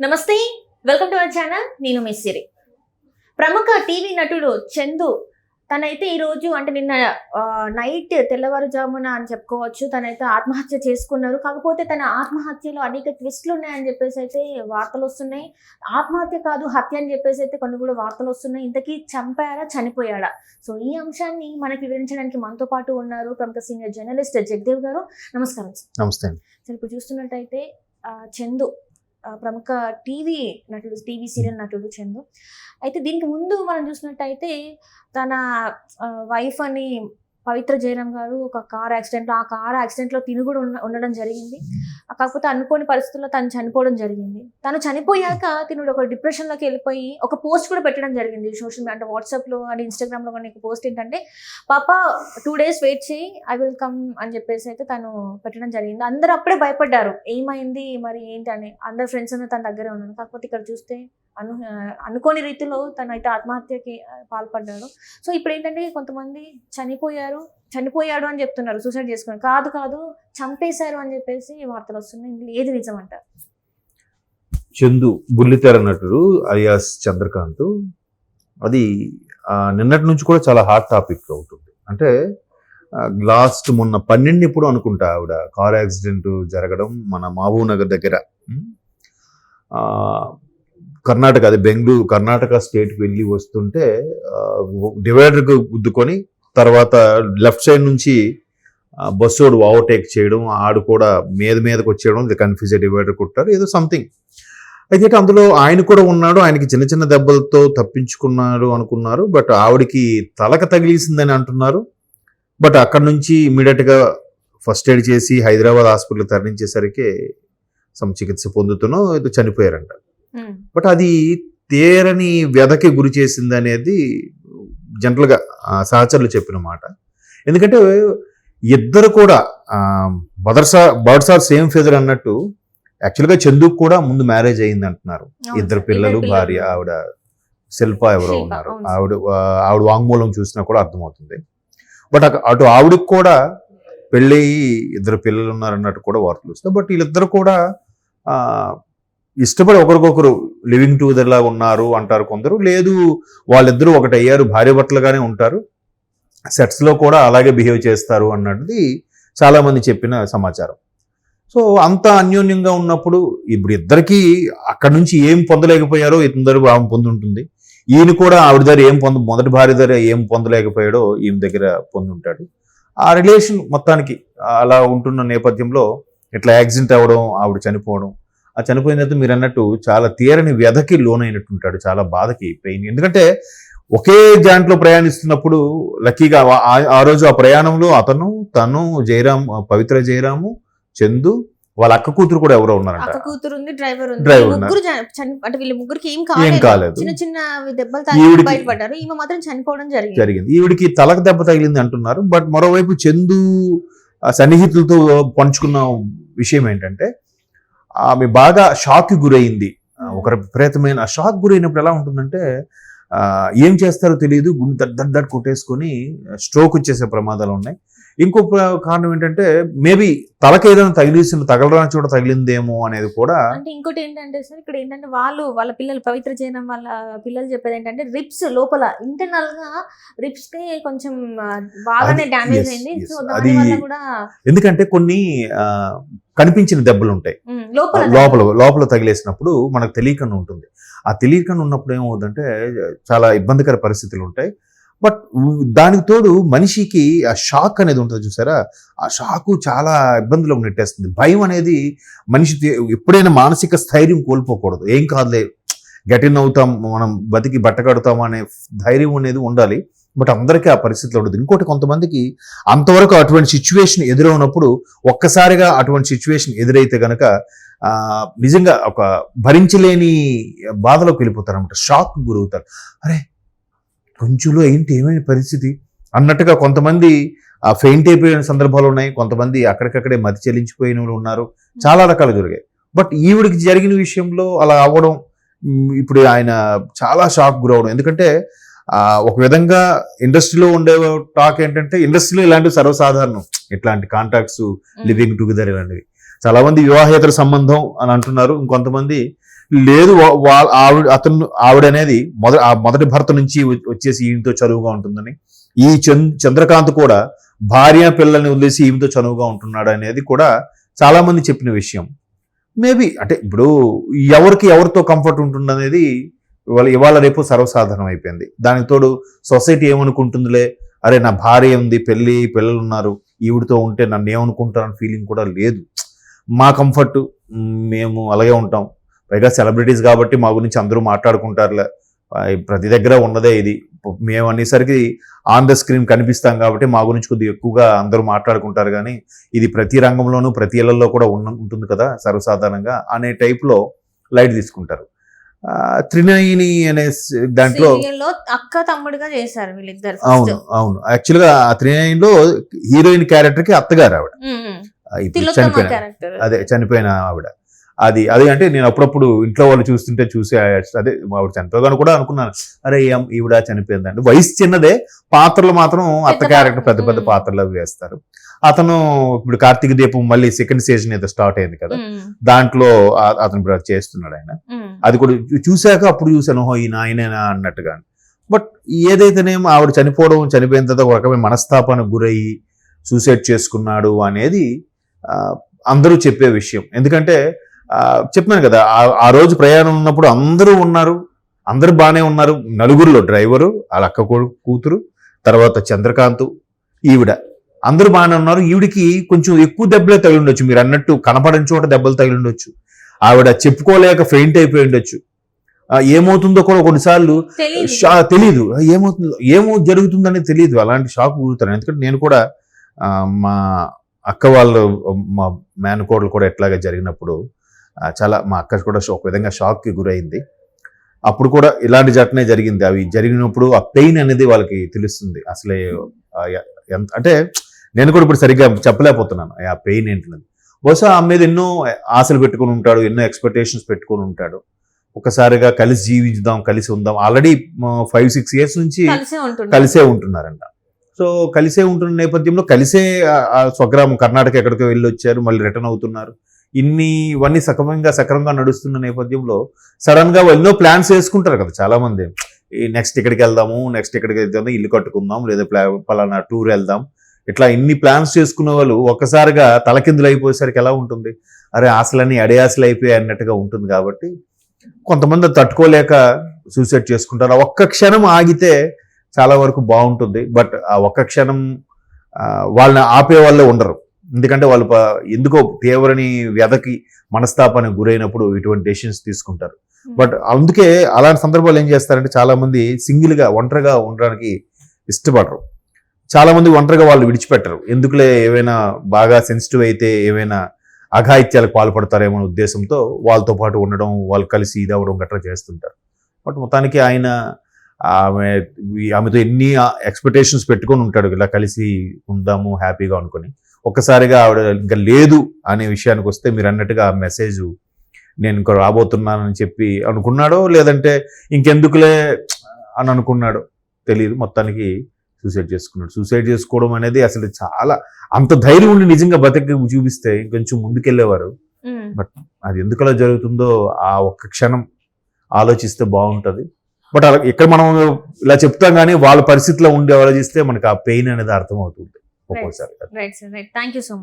నమస్తే welcome to our channel నేను మీ సిరి. ప్రముఖ టీవీ నటుడు చందు తనైతే ఈరోజు అంటే నిన్న నైట్ తెల్లవారుజామున అని చెప్పుకోవచ్చు. తనైతే ఆత్మహత్య చేసుకున్నారు. కాకపోతే తన ఆత్మహత్యలో అనేక ట్విస్ట్లు ఉన్నాయని చెప్పేసి అయితే వార్తలు వస్తున్నాయి. ఆత్మహత్య కాదు హత్య అని చెప్పేసి అయితే కొన్ని కూడా వార్తలు వస్తున్నాయి. ఇంతకీ చంపారా చనిపోయాడా? సో ఈ అంశాన్ని మనకి వివరించడానికి మనతో పాటు ఉన్నారు ప్రముఖ సీనియర్ జర్నలిస్ట్ జగదేవ్ గారు. నమస్కారం సార్. నమస్తే సరే ఇప్పుడు చూస్తున్నట్టయితే చందు ప్రముఖ టీవీ నటుడు టీవీ సీరియల్ నటుడు చందు. అయితే దీనికి ముందు మనం చూసినట్టయితే తన వైఫ్ అని పవిత్ర జయరామ్ గారు ఒక కార్ యాక్సిడెంట్లో ఆ కార్ యాక్సిడెంట్లో తిని కూడా ఉండడం జరిగింది. కాకపోతే అనుకోని పరిస్థితుల్లో తను చనిపోవడం జరిగింది. తను చనిపోయాక తినుడు ఒక డిప్రెషన్లోకి వెళ్ళిపోయి ఒక పోస్ట్ కూడా పెట్టడం జరిగింది సోషల్ మీడియా అంటే వాట్సాప్లో అండ్ ఇన్స్టాగ్రామ్లో కానీ పోస్ట్ ఏంటంటే పాప టూ డేస్ వెయిట్ చేయి ఐ విల్ కమ్ అని చెప్పేసి అయితే తను పెట్టడం జరిగింది. అందరూ అప్పుడే భయపడ్డారు. ఏమైంది? మరి ఏంటి? అని. అందరు ఫ్రెండ్స్ తన దగ్గరే ఉన్నాను కాకపోతే ఇక్కడ చూస్తే అను అనుకోని రీతిలో తనైతే అయితే ఆత్మహత్యకి పాల్పడ్డాడు. సో ఇప్పుడు ఏంటంటే కొంతమంది చనిపోయారు చనిపోయాడు అని చెప్తున్నారు సూసైడ్ చేసుకుని. కాదు కాదు చంపేశారు అని చెప్పేసి వార్తలు వస్తున్నాయి. ఏది నిజం అంటారు చందు బుల్లితెర నటుడు అలియాస్ చంద్రకాంత్. అది నిన్నటి నుంచి కూడా చాలా హాట్ టాపిక్ అవుతుంది. అంటే లాస్ట్ మొన్న పన్నెండు ఇప్పుడు అనుకుంటా ఆవిడ కార్ యాక్సిడెంట్ జరగడం మన మహబూబ్ నగర్ దగ్గర కర్ణాటక అది బెంగళూరు కర్ణాటక స్టేట్కి వెళ్ళి వస్తుంటే డివైడర్కి గుద్దుకొని తర్వాత లెఫ్ట్ సైడ్ నుంచి ఆ, బస్సోడు ఓవర్టేక్ చేయడం ఆడు కూడా మీద మీదకి వచ్చేయడం కన్ఫ్యూజ్ డివైడర్ కొట్టారు ఏదో సంథింగ్. అయితే అందులో ఆయన కూడా ఉన్నాడు ఆయనకి చిన్న చిన్న దెబ్బలతో తప్పించుకున్నాడు అనుకున్నారు బట్ ఆవిడకి తలక తగిలిసిందని అంటున్నారు. బట్ అక్కడ నుంచి ఇమీడియట్గా ఫస్ట్ ఎయిడ్ చేసి హైదరాబాద్ హాస్పిటల్ తరలించేసరికి సమ్ చికిత్స పొందుతూనో ఏదో చనిపోయారంట. బట్ అది తేరని వ్యధకి గురి చేసింది అనేది జనరల్గా సహచరులు చెప్పిన మాట. ఎందుకంటే ఇద్దరు కూడా brothers birds are same feather అన్నట్టు యాక్చువల్గా చందుకు కూడా ముందు మ్యారేజ్ అయింది అంటున్నారు ఇద్దరు పిల్లలు భార్య ఆవిడ శిల్ప ఎవరో ఉన్నారు. ఆవిడ ఆవిడ వాంగ్మూలం చూసినా కూడా అర్థమవుతుంది. బట్ అటు ఆవిడకి కూడా పెళ్ళయి ఇద్దరు పిల్లలు ఉన్నారన్నట్టు కూడా వార్తలు వస్తాయి. బట్ వీళ్ళిద్దరు కూడా ఆ, ఇష్టపడి ఒకరికొకరు లివింగ్ టుగెదర్ లాగా ఉన్నారు అంటారు కొందరు. లేదు వాళ్ళిద్దరూ ఒకటి అయ్యారు భార్య భర్తలుగానే ఉంటారు. సెట్స్లో కూడా అలాగే బిహేవ్ చేస్తారు అన్నది చాలామంది చెప్పిన సమాచారం. సో అంత అన్యోన్యంగా ఉన్నప్పుడు ఇప్పుడు ఇద్దరికీ అక్కడి నుంచి ఏం పొందలేకపోయారో ఇద్దరు ఆమె పొందుంటుంది. ఈయన కూడా ఆవిడ దగ్గర ఏం పొంద మొదటి భార్య దగ్గర ఏం పొందలేకపోయాడో ఈమె దగ్గర పొందుంటాడు. ఆ రిలేషన్ మొత్తానికి అలా ఉంటున్న నేపథ్యంలో ఇట్లా యాక్సిడెంట్ అవ్వడం ఆవిడ చనిపోవడం ఆ చనిపోయిన తర్వాత మీరు అన్నట్టు చాలా తీరని వ్యధకి లోనైనట్టుంటాడు చాలా బాధకి పెయిన్. ఎందుకంటే ఒకే జాంట్లో ప్రయాణిస్తున్నప్పుడు లక్కీగా ఆ- రోజు ఆ ప్రయాణంలో అతను తను జయరాం పవిత్ర జయరాము చందు వాళ్ళ అక్క కూతురు కూడా ఎవరో ఉన్నారంట. అక్క కూతురు ఉంది డ్రైవర్ ఉంది. ముగ్గురు చని- అంటే వీళ్ళ ముగ్గురికి ఏం కాలేదు. చిన్న చిన్న దెబ్బలు తాగి బయటపడ్డారు. ఈమె మాత్రం చనిపోవడం జరిగింది. జరిగింది. ఈవిడికి తలకు దెబ్బ తగిలింది అంటున్నారు. బట్ మరోవైపు చందు సన్నిహితులతో పంచుకున్న విషయం ఏంటంటే ఆమె బాగా షాక్ గురైంది. ఒక విపరీతమైన ఆ షాక్ గురైనప్పుడు ఎలా ఉంటుందంటే ఆ, ఏం చేస్తారో తెలియదు గుండె దడ్ దడ్ దడ్ కొట్టేసుకొని స్ట్రోక్ వచ్చేసే ప్రమాదాలు ఉన్నాయి. ఇంకో కారణం ఏంటంటే మేబీ తలకి ఏదైనా తగిలిసిన తగలరాని చోట తగిలిందేమో అనేది కూడా అంటే ఇంకోటి ఏంటంటే సార్ ఇక్కడ ఏంటంటే వాళ్ళు వాళ్ళ పిల్లలు పవిత్ర చేయడం వాళ్ళ పిల్లలు చెప్పేది ఏంటంటే రిప్స్ లోపల ఇంటర్నల్గా రిప్స్కి కొంచెం బాగానే yes, అయింది. సో అది- దాని వల్ల కూడా ఎందుకంటే కొన్ని కనిపించిన దెబ్బలు ఉంటాయి లోపల లోపల తగిలేసినప్పుడు మనకు తెలియకుండా ఉంటుంది. ఆ తెలియకుండా ఉన్నప్పుడు ఏమవుతుందంటే చాలా ఇబ్బందికర పరిస్థితులు ఉంటాయి. బట్ దానికి తోడు మనిషికి ఆ షాక్ అనేది ఉంటుంది చూసారా? ఆ షాక్ చాలా ఇబ్బందులు నెట్టేస్తుంది. భయం అనేది మనిషి ఎప్పుడైనా మానసిక స్థైర్యం కోల్పోకూడదు. ఏం కాదులే గటిన్ అవుతాం మనం బతికి బట్ట కడతాం అనే ధైర్యం అనేది ఉండాలి. బట్ అందరికీ ఆ పరిస్థితిలో ఉండదు. ఇంకోటి కొంతమందికి అంతవరకు అటువంటి సిచ్యువేషన్ ఎదురవునప్పుడు ఒక్కసారిగా అటువంటి సిచ్యువేషన్ ఎదురైతే కనుక నిజంగా ఒక భరించలేని బాధలోకి వెళ్ళిపోతారు అనమాట షాక్ గురవుతారు. అరే కొంచెంలో ఏంటి ఏమైనా పరిస్థితి? అన్నట్టుగా కొంతమంది ఫెయింట్ అయిపోయిన సందర్భాలు ఉన్నాయి. కొంతమంది అక్కడికక్కడే మతి చెల్లించిపోయిన ఉన్నారు. చాలా రకాలు జరిగాయి. బట్ ఈవిడికి జరిగిన విషయంలో అలా అవ్వడం ఇప్పుడు ఆయన చాలా షాక్ గురవడం. ఎందుకంటే ఆ, ఒక విధంగా ఇండస్ట్రీలో ఉండే టాక్ ఏంటంటే ఇండస్ట్రీలో ఇలాంటివి సర్వసాధారణం. ఇట్లాంటి కాంటాక్ట్స్ లివింగ్ టుగెదర్ ఇలాంటివి. చాలా మంది వివాహేతర సంబంధం అని అంటున్నారు. ఇంకొంతమంది లేదు వా- ఆవిడ అతను ఆవిడ అనేది మొద ఆ మొదటి భర్త నుంచి వచ్చేసి ఈయనతో చదువుగా ఉంటుందని. ఈ చంద్ చంద్రకాంత్ కూడా భార్య పిల్లల్ని వదిలేసి ఈమెతో చనువుగా ఉంటున్నాడు అనేది కూడా చాలామంది చెప్పిన విషయం. మేబీ అంటే ఇప్పుడు ఎవరికి ఎవరితో కంఫర్ట్ ఉంటుంది అనేది ఇవాళ ఇవాళ రేపు సర్వసాధారణం అయిపోయింది. దానికి తోడు సొసైటీ ఏమనుకుంటుందిలే? అరే నా భార్య ఉంది పెళ్ళి పిల్లలు ఉన్నారు ఈవిడితో ఉంటే నన్ను ఏమనుకుంటారని ఫీలింగ్ కూడా లేదు. మా కంఫర్ట్. మేము అలాగే ఉంటాం. పైగా సెలబ్రిటీస్ కాబట్టి మా గురించి అందరూ మాట్లాడుకుంటారులే. ప్రతి దగ్గర ఉన్నదే ఇది. మేము అనేసరికి ఆన్ ద స్క్రీన్ కనిపిస్తాం కాబట్టి మా గురించి కొద్దిగా ఎక్కువగా అందరూ మాట్లాడుకుంటారు కానీ ఇది ప్రతి రంగంలోనూ ప్రతి ఇళ్ళలో కూడా ఉన్న ఉంటుంది కదా సర్వసాధారణంగా అనే టైప్లో లైట్ తీసుకుంటారు. త్రినయని అనే దాంట్లో అక్క తమ్ముడుగా చేశారు వీళ్ళిద్దరు అవును అవును. యాక్చువల్గా ఆ త్రినయనిలో హీరోయిన్ క్యారెక్టర్కి అత్తగారు ఆవిడ ఇప్పుడు చనిపోయిన అదే చనిపోయిన ఆవిడ. అది అదే అంటే నేను అప్పుడప్పుడు ఇంట్లో వాళ్ళు చూస్తుంటే చూసి అదే ఆవిడ చనిపోగాను కూడా అనుకున్నాను. అరే ఏం ఈవిడ చనిపోయింది అంటే వయసు చిన్నదే. పాత్రలు మాత్రం అత్త క్యారెక్టర్ పెద్ద పెద్ద. పాత్రలు అవి వేస్తారు. అతను ఇప్పుడు కార్తీక దీపం మళ్ళీ సెకండ్ సీజన్ ఏదో స్టార్ట్ అయింది కదా. దాంట్లో అతను ఇప్పుడు చేస్తున్నాడు ఆయన. అది కూడా చూశాక అప్పుడు చూశాను ఓహో ఈయన ఆయనేనా అన్నట్టుగా. బట్ ఏదైతేనేమో ఆవిడ చనిపోవడం చనిపోయిన తర్వాత ఒక రకమైన మనస్తాపానికి గురయ్యి సూసైడ్ చేసుకున్నాడు అనేది అందరూ చెప్పే విషయం. ఎందుకంటే చెప్పాను కదా ఆ- రోజు ప్రయాణం ఉన్నప్పుడు అందరూ ఉన్నారు అందరూ బాగానే ఉన్నారు. నలుగురిలో డ్రైవరు వాళ్ళ అక్క కూతురు తర్వాత చంద్రకాంత్ ఈవిడ. అందరూ బాగానే ఉన్నారు. ఈవిడికి కొంచెం ఎక్కువ దెబ్బలే తగిలి ఉండొచ్చు. మీరు అన్నట్టు కనపడని చోట దెబ్బలు తగిలి ఉండొచ్చు. ఆవిడ చెప్పుకోలేక ఫెయింట్ అయిపోయి ఉండొచ్చు. ఏమవుతుందో కూడా కొన్నిసార్లు తెలియదు ఏమవుతుందో ఏమో జరుగుతుందని తెలియదు అలాంటి షాక్ ఊగుతాను. ఎందుకంటే నేను కూడా మా అక్క వాళ్ళు మా మేనకోడలు కూడా ఎట్లాగా జరిగినప్పుడు చాలా మా అక్క కూడా ఒక విధంగా షాక్కి గురైంది. అప్పుడు కూడా ఇలాంటి జటనే జరిగింది. అవి జరిగినప్పుడు ఆ పెయిన్ అనేది వాళ్ళకి తెలుస్తుంది. అసలే ఎంత అంటే నేను కూడా ఇప్పుడు సరిగ్గా చెప్పలేకపోతున్నాను. ఆ పెయిన్ ఏంటన్నది బహుశా ఆ మీద ఎన్నో ఆశలు పెట్టుకొని ఉంటాడు ఎన్నో ఎక్స్పెక్టేషన్స్ పెట్టుకొని ఉంటాడు. ఒకసారిగా కలిసి జీవించుదాం కలిసి ఉందాం. ఆల్రెడీ ఫైవ్ సిక్స్ ఇయర్స్ నుంచి కలిసే ఉంటున్నారంట. సో కలిసే ఉంటున్న నేపథ్యంలో కలిసే స్వగ్రామం కర్ణాటక ఎక్కడికో వెళ్ళి వచ్చారు మళ్ళీ రిటర్న్ అవుతున్నారు. ఇన్ని ఇవన్నీ సక్రమంగా సక్రమంగా నడుస్తున్న నేపథ్యంలో సడన్గా ఎన్నో ప్లాన్స్ వేసుకుంటారు కదా చాలామంది. ఈ నెక్స్ట్ ఇక్కడికి వెళ్దాము నెక్స్ట్ ఇక్కడికి వెళ్దాము ఇల్లు కట్టుకుందాం లేదా ప్లా పలానా టూర్ వెళ్దాం. ఇట్లా ఇన్ని ప్లాన్స్ చేసుకున్న వాళ్ళు ఒక్కసారిగా తలకిందులు అయిపోయేసరికి ఎలా ఉంటుంది? అరే ఆశలన్నీ అడియాసలు అయిపోయాయి అన్నట్టుగా ఉంటుంది కాబట్టి కొంతమంది తట్టుకోలేక సూసైడ్ చేసుకుంటారు. ఆ ఒక్క క్షణం ఆగితే చాలా వరకు బాగుంటుంది. బట్ ఆ ఒక్క క్షణం వాళ్ళని ఆపే వాళ్ళే ఉండరు. ఎందుకంటే వాళ్ళు ఎందుకో తీవ్రని వ్యధకి మనస్తాపానికి గురైనప్పుడు ఇటువంటి డెసిషన్స్ తీసుకుంటారు. బట్ అందుకే అలాంటి సందర్భాలు ఏం చేస్తారంటే చాలా మంది సింగిల్గా ఒంటరిగా ఉండడానికి ఇష్టపడరు. చాలా మంది ఒంటరిగా వాళ్ళు విడిచిపెట్టరు. ఎందుకులే ఏవైనా బాగా సెన్సిటివ్ అయితే ఏవైనా అఘాయిత్యాలకు పాల్పడతారేమో ఉద్దేశంతో వాళ్ళతో పాటు ఉండడం వాళ్ళు కలిసి ఇది అవ్వడం గట్రా చేస్తుంటారు. బట్ మొత్తానికి ఆయన ఆమె ఆమెతో ఎన్ని ఎక్స్పెక్టేషన్స్ పెట్టుకొని ఉంటాడు. ఇలా కలిసి ఉందాము హ్యాపీగా అనుకొని. ఒక్కసారిగా ఆవిడ ఇంకా లేదు అనే విషయానికి వస్తే మీరు అన్నట్టుగా ఆ మెసేజ్ నేను ఇంకా రాబోతున్నానని చెప్పి అనుకున్నాడో లేదంటే ఇంకెందుకులే అని అనుకున్నాడో తెలియదు. మొత్తానికి సూసైడ్ చేసుకున్నాడు. సూసైడ్ చేసుకోవడం అనేది అసలు చాలా అంత ధైర్యం ఉండి నిజంగా బతికి చూపిస్తే ఇంకొంచెం ముందుకెళ్ళేవారు. ఉమ్. అది ఎందుకలా జరుగుతుందో ఆ ఒక్క క్షణం ఆలోచిస్తే బాగుంటుంది. బట్ అలా ఇక్కడ మనం ఇలా చెప్తాం కానీ వాళ్ళ పరిస్థితిలో ఉండి ఆలోచిస్తే మనకి ఆ పెయిన్ అనేది అర్థమవుతుంది ఒక్కోసారి. Right sir right thank you so much